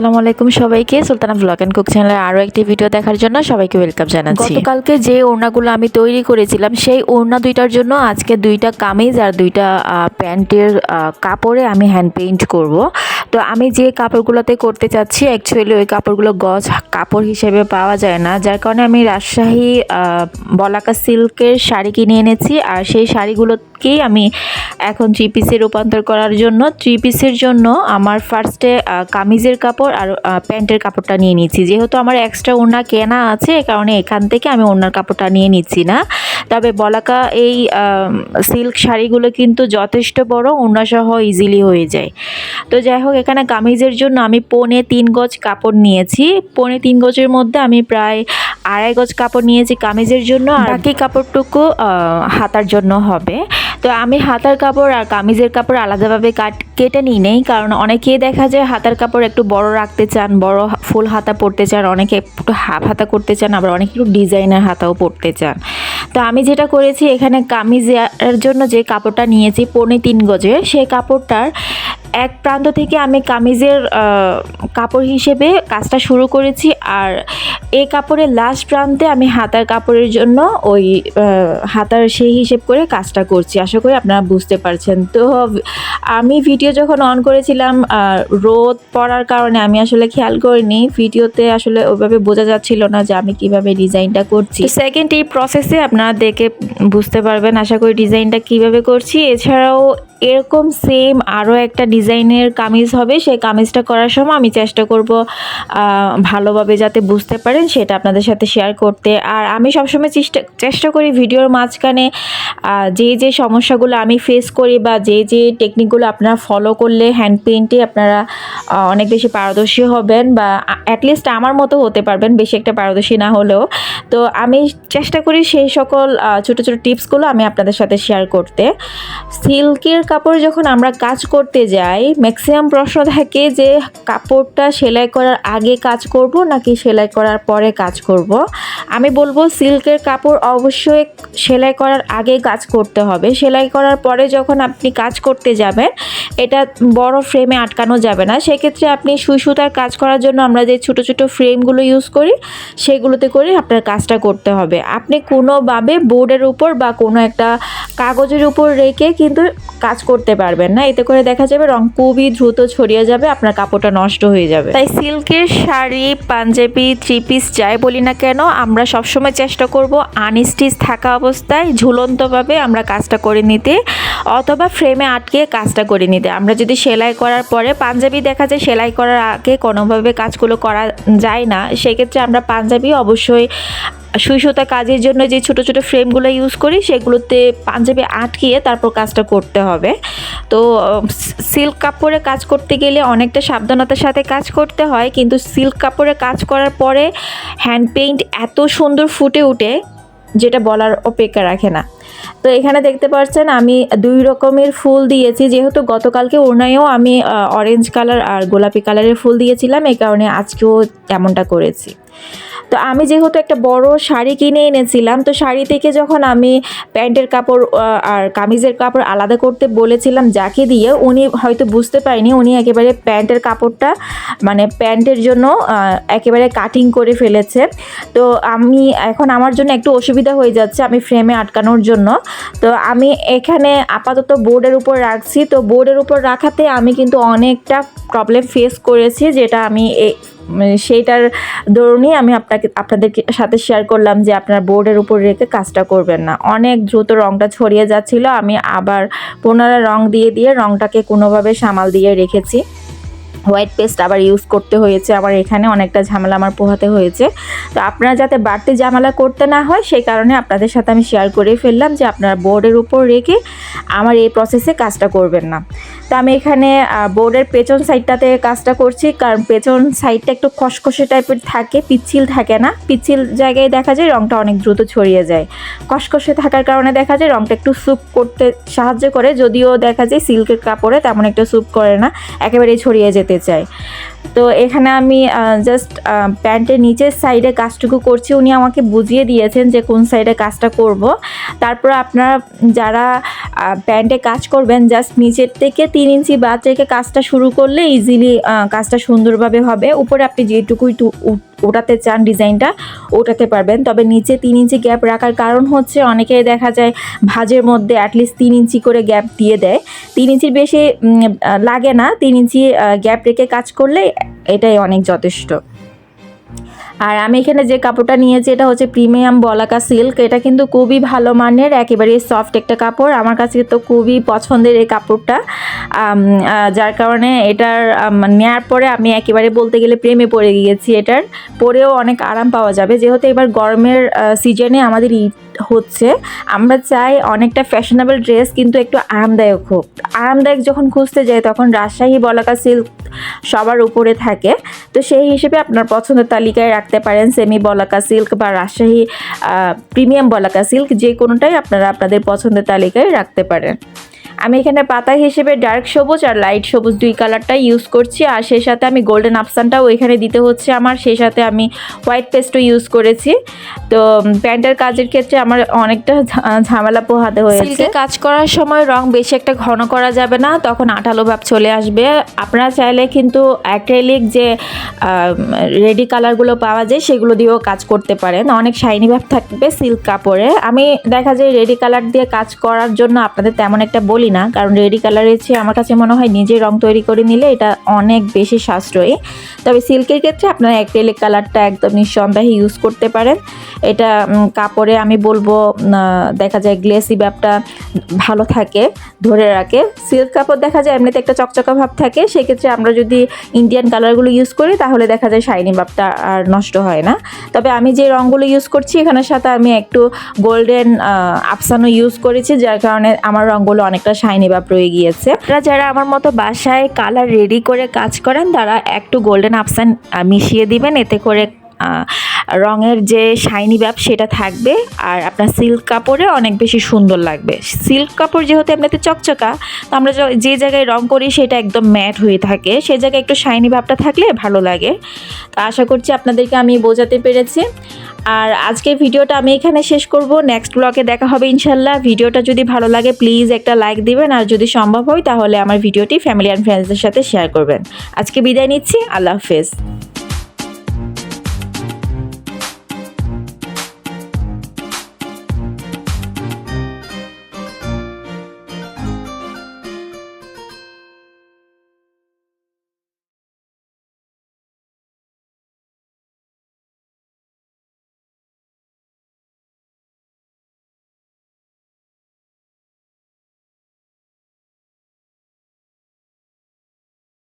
আসসালামু আলাইকুম সবাইকে। সুলতানা ব্লগ এন্ড কুক চ্যানেলে আরও একটি ভিডিও দেখার জন্য সবাইকে ওয়েলকাম জানাচ্ছি। গতকালকে যে ওড়নাগুলো আমি তৈরি করেছিলাম, সেই ওড়না দুইটার জন্য আজকে দুইটা কামিজ আর দুইটা প্যান্টের কাপড়ে আমি হ্যান্ড পেইন্ট করব। তো আমি যে কাপড়গুলোতে করতে চাচ্ছি অ্যাকচুয়ালি ওই কাপড়গুলো গজ কাপড় হিসেবে পাওয়া যায় না। যার কারণে আমি রাজশাহী বলাকা সিল্কের শাড়ি কিনে এনেছি আর সেই শাড়িগুলোকেই আমি এখন থ্রি পিসে রূপান্তর করার জন্য। থ্রি পিসের জন্য আমার ফার্স্টে কামিজের কাপড় আর প্যান্টের কাপড়টা নিয়ে নিচ্ছি যেহেতু আমার এক্সট্রা ওড়না কেনা আছে, এ কারণে এখান থেকে আমি ওড়নার কাপড়টা নিয়ে নিচ্ছি না। তবে বলাকা এই সিল্ক শাড়িগুলো কিন্তু যথেষ্ট বড় ওড়নাসহ ইজিলি হয়ে যায়। তো যাই হোক এখানে কামিজের জন্য আমি পৌনে তিন গজ কাপড় নিয়েছি। পৌনে তিন গজের মধ্যে আমি প্রায় আড়াই গজ কাপড় নিয়েছি কামিজের জন্য আর বাকি কাপড়টুকু হাতার জন্য হবে। তো আমি হাতার কাপড় আর কামিজের কাপড় আলাদাভাবে কাট, কেটে নিই নেই কারণ অনেকেই দেখা যায় হাতার কাপড় একটু বড় রাখতে চান, বড় ফুল হাতা পরতে চান, অনেকে একটু হাফ হাতা করতে চান, আবার অনেকে একটু ডিজাইনার হাতাও পরতে চান। তো আমি যেটা করেছি, এখানে কামিজের জন্য যে কাপড়টা নিয়েছি, পৌনে তিন গজের সেই কাপড়টার এক প্রান্ত থেকে আমি কামিজের কাপড় হিসেবে কাজটা শুরু করেছি আর এই কাপড়ের লাস্ট প্রান্তে আমি হাতার কাপড়ের জন্য ওই হাতার সেই হিসেব করে কাজটা করছি। আশা করি আপনারা বুঝতে পারছেন। তো আমি ভিডিও যখন অন করেছিলাম রোদ পড়ার কারণে আমি আসলে খেয়াল করিনি। ভিডিওতে আসলে ওইভাবে বোঝা যাচ্ছিল না যে আমি কীভাবে ডিজাইনটা করছি। সেকেন্ড এই প্রসেসে আপনারা দেখে বুঝতে পারবেন। আশা করি ডিজাইনটা কীভাবে করছি। এছাড়াও এরকম সেম আরও একটা ডিজাইনের কামিজ হবে। সেই কামিজটা করার সময় আমি চেষ্টা করব ভালোভাবে যাতে বুঝতে পারেন, সেটা আপনাদের সাথে শেয়ার করতে। আর আমি সবসময় চেষ্টা চেষ্টা করি ভিডিওর মাঝখানে যে যে সমস্যাগুলো আমি ফেস করি বা যে যে টেকনিকগুলো আপনারা ফলো করলে হ্যান্ড পেইন্টে আপনারা অনেক বেশি পারদর্শী হবেন বা অ্যাটলিস্ট আমার মতো হতে পারবেন, বেশি একটা পারদর্শী না হলেও। তো আমি চেষ্টা করি সেই সকল ছোটো ছোটো টিপসগুলো আমি আপনাদের সাথে শেয়ার করতে। সিল্কের কাপড় যখন আমরা কাজ করতে যাই ম্যাক্সিমাম প্রশ্ন থাকে যে কাপড়টা সেলাই করার আগে কাজ করব নাকি সেলাই করার পরে কাজ করব? আমি বলব সিল্কের কাপড় অবশ্যই সেলাই করার আগে কাজ করতে হবে। সেলাই করার পরে যখন আপনি কাজ করতে যাবেন, এটা বড় ফ্রেমে আটকানো যাবে না। সেক্ষেত্রে আপনি সুই সুতার কাজ করার জন্য আমরা যে ছোট ছোট ফ্রেমগুলো ইউজ করি, সেগুলোতে করে আপনার কাজটা করতে হবে। আপনি কোনোভাবে বোর্ডের উপর বা কোনো একটা কাগজের উপর রেখে কিন্তু কাজ করতে পারবেন না। এতে করে দেখা যাবে রং খুবই দ্রুত ছড়িয়ে যাবে, আপনার কাপড়টা নষ্ট হয়ে যাবে। তাই সিল্কের শাড়ি, পাঞ্জাবি থ্রি পিস যাই বলি না কেন, আমরা সবসময় চেষ্টা করব আনস্টিচ থাকা অবস্থায় ঝুলন্তভাবে আমরা কাজটা করে নিতে, অথবা ফ্রেমে আটকে কাজটা করে নিতে। আমরা যদি সেলাই করার পরে পাঞ্জাবি দেখা যায় সেলাই করার আগে কোনোভাবে কাজগুলো করা যায় না, সেক্ষেত্রে আমরা পাঞ্জাবি অবশ্যই সুই সুতা কাজের জন্য যে ছোট ছোট ফ্রেমগুলো ইউজ করি, সেগুলোতে পাঞ্জাবি আটকিয়ে তারপর কাজটা করতে হবে। তো সিল্ক কাপড়ে কাজ করতে গেলে অনেকটা সাবধানতার সাথে কাজ করতে হয়, কিন্তু সিল্ক কাপড়ে কাজ করার পরে হ্যান্ড পেইন্ট এত সুন্দর ফুটে ওঠে যেটা বলার অপেক্ষা রাখে না। তো এখানে দেখতে পাচ্ছেন, আমি দুই রকমের ফুল দিয়েছি, যেহেতু গতকালকে ওড়নায়ও আমি অরেঞ্জ কালার আর গোলাপি কালারের ফুল দিয়েছিলাম, এই কারণে আজকেও তেমনটা করেছি। তো আমি যেহেতু একটা বড় শাড়ি কিনে এনেছিলাম, তো শাড়ি থেকে যখন আমি প্যান্টের কাপড় আর কামিজের কাপড় আলাদা করতে বলেছিলাম যাকে দিয়ে, উনি হয়তো বুঝতে পারেনি, উনি একেবারে প্যান্টের কাপড়টা মানে প্যান্টের জন্য একেবারে কাটিং করে ফেলেছে। তো আমি এখন আমার জন্য একটু অসুবিধা হয়ে যাচ্ছে, আমি ফ্রেমে আটকানোর জন্য। তো আমি এখানে আপাতত বোর্ডের উপর রাখছি, তো বোর্ডের উপর রাখাতে আমি কিন্তু অনেকটা প্রবলেম ফেস করেছি, যেটা আমি সেইটার দরুনই আমি আপনাকে, আপনাদের সাথে শেয়ার করলাম যে আপনার বোর্ডের উপর রেখে কাজটা করবেন না। অনেক দ্রুত রংটা ছড়িয়ে যাচ্ছিল, আমি আবার পুনরায় রং দিয়ে দিয়ে রংটাকে কোনোভাবে সামাল দিয়ে রেখেছি। হোয়াইট পেস্ট আবার ইউজ করতে হয়েছে, আবার এখানে অনেকটা ঝামেলা আমার পোহাতে হয়েছে। তো আপনারা যাতে বাড়তি ঝামেলা করতে না হয়, সেই কারণে আপনাদের সাথে আমি শেয়ার করে ফেললাম যে আপনারা বোর্ডের উপর রেখে আমার এই প্রসেসে কাজটা করবেন না। তো আমি এখানে বোর্ডের পেছন সাইডটাতে কাজটা করছি, কারণ পেছন সাইডটা একটু খসখসে টাইপের থাকে, পিচ্ছিল থাকে না। পিচ্ছিল জায়গায় দেখা যায় রঙটা অনেক দ্রুত ছড়িয়ে যায়। খসখসে থাকার কারণে দেখা যায় রঙটা একটু স্যুপ করতে সাহায্য করে, যদিও দেখা যায় সিল্কের কাপড়ে তেমন একটা স্যুপ করে না, একেবারেই ছড়িয়ে যেতে করতে চাই। তো এখানে আমি জাস্ট প্যান্টের নিচের সাইডে কাজটুকু করছি। উনি আমাকে বুঝিয়ে দিয়েছেন যে কোন সাইডে কাজটা করব। তারপর আপনারা যারা প্যান্টে কাজ করবেন জাস্ট নিচের থেকে তিন ইঞ্চি বাদ রেখে কাজটা শুরু করলে ইজিলি কাজটা সুন্দরভাবে হবে। উপরে আপনি যেটুকুই ওঠাতে চান ডিজাইনটা, ওটাতে পারবেন। তবে নিচে তিন ইঞ্চি গ্যাপ রাখার কারণ হচ্ছে অনেকে দেখা যায় ভাজের মধ্যে অ্যাটলিস্ট তিন ইঞ্চি করে গ্যাপ দিয়ে দেয়। তিন ইঞ্চির বেশি লাগে না। তিন ইঞ্চি গ্যাপ রেখে কাজ করলে এটাই অনেক যথেষ্ট। আর আমি এখানে যে কাপড়টা নিয়েছি, এটা হচ্ছে প্রিমিয়াম বলাকা সিল্ক। এটা কিন্তু খুবই ভালো মানের, একেবারে সফট একটা কাপড়। আমার কাছে তো খুবই পছন্দের এই কাপড়টা। যার কারণে এটার নেয়ার পরে আমি একেবারে বলতে গেলে প্রেমে পড়ে গিয়েছি এটার। পরেও অনেক আরাম পাওয়া যাবে। যেহেতু এবার গরমের সিজনে আমাদের হচ্ছে, আমরা চাই অনেকটা ফ্যাশনেবল ড্রেস কিন্তু একটু আরামদায়ক হোক। আরামদায়ক যখন খুঁজতে যাই তখন রাজশাহী বলাকা সিল্ক সবার উপরে থাকে। তো সেই হিসেবে আপনার পছন্দের তালিকায় রাখতে পারেন সেমি বলাকা সিল্ক বা রাজশাহী প্রিমিয়াম বলাকা সিল্ক যে কোনোটাই আপনারা আপনাদের পছন্দের তালিকায় রাখতে পারেন। আমি এখানে পাতা হিসেবে ডার্ক সবুজ আর লাইট সবুজ দুই কালারটা ইউজ করছি। আর সেই সাথে আমি গোল্ডেন আপসানটাও এখানে দিতে হচ্ছে আমার, সেই সাথে আমি হোয়াইট পেস্টও ইউজ করেছি। তো প্যান্টের কাজের ক্ষেত্রে আমার অনেকটা ঝামেলা পোহাতে হয়েছে। সিল্কে কাজ করার সময় রং বেশি একটা ঘন করা যাবে না, তখন আঠালো ভাব চলে আসবে। আপনারা চাইলে কিন্তু অ্যাক্রেলিক যে রেডি কালারগুলো পাওয়া যায়, সেগুলো দিয়েও কাজ করতে পারেন। অনেক শাইনি ভাব থাকবে সিল্ক কাপড়ে। আমি দেখা যায় রেডি কালার দিয়ে কাজ করার জন্য আপনাদের তেমন একটা বলি না, কারণ রেডি কালারের চেয়ে আমার কাছে মনে হয় নিজে রং তৈরি করে নিলে এটা অনেক বেশি সাশ্রয়ী। তবে সিল্কের ক্ষেত্রে আপনারা অ্যাক্রেলিক কালারটা একদম নিঃসন্দেহে ইউজ করতে পারেন। এটা কাপড়ে আমি বলব দেখা যায় গ্লেসি ব্যাপটা ভালো থাকে, ধরে রাখে। সিল্ক কাপড় দেখা যায় এমনিতে একটা চকচকা ভাব থাকে, সেক্ষেত্রে আমরা যদি ইন্ডিয়ান কালারগুলো ইউজ করি, তাহলে দেখা যায় শাইনি ভাবটা আর নষ্ট হয় না। তবে আমি যে রঙগুলো ইউজ করছি, এখানের সাথে আমি একটু গোল্ডেন আফসানও ইউজ করেছি, যার কারণে আমার রঙগুলো অনেকটা শাইনি ভাব রয়ে গিয়েছে। আপনারা যারা আমার মতো বাসায় কালার রেডি করে কাজ করেন, তারা একটু গোল্ডেন আপসান মিশিয়ে দিবেন। এতে করে রঙের যে শাইনি ব্যাপ সেটা থাকবে। আর আপনার সিল্ক কাপড়ে অনেক বেশি সুন্দর লাগবে। সিল্ক কাপড় যেহেতু এমনিতে চকচকা, তো আমরা যে জায়গায় রং করি সেটা একদম ম্যাট হয়ে থাকে। সে জায়গায় একটু শাইনি ভাবটা থাকলে ভালো লাগে। তো আশা করছি আপনাদেরকে আমি বোঝাতে পেরেছি। আর আজকের ভিডিওটা আমি এখানে শেষ করব। নেক্সট ব্লগে দেখা হবে ইনশাল্লাহ। ভিডিওটা যদি ভালো লাগে প্লিজ একটা লাইক দিবেন। আর যদি সম্ভব হয়, তাহলে আমার ভিডিওটি ফ্যামিলি অ্যান্ড ফ্রেন্ডসদের সাথে শেয়ার করবেন। আজকে বিদায় নিচ্ছি। আল্লাহ হাফেজ।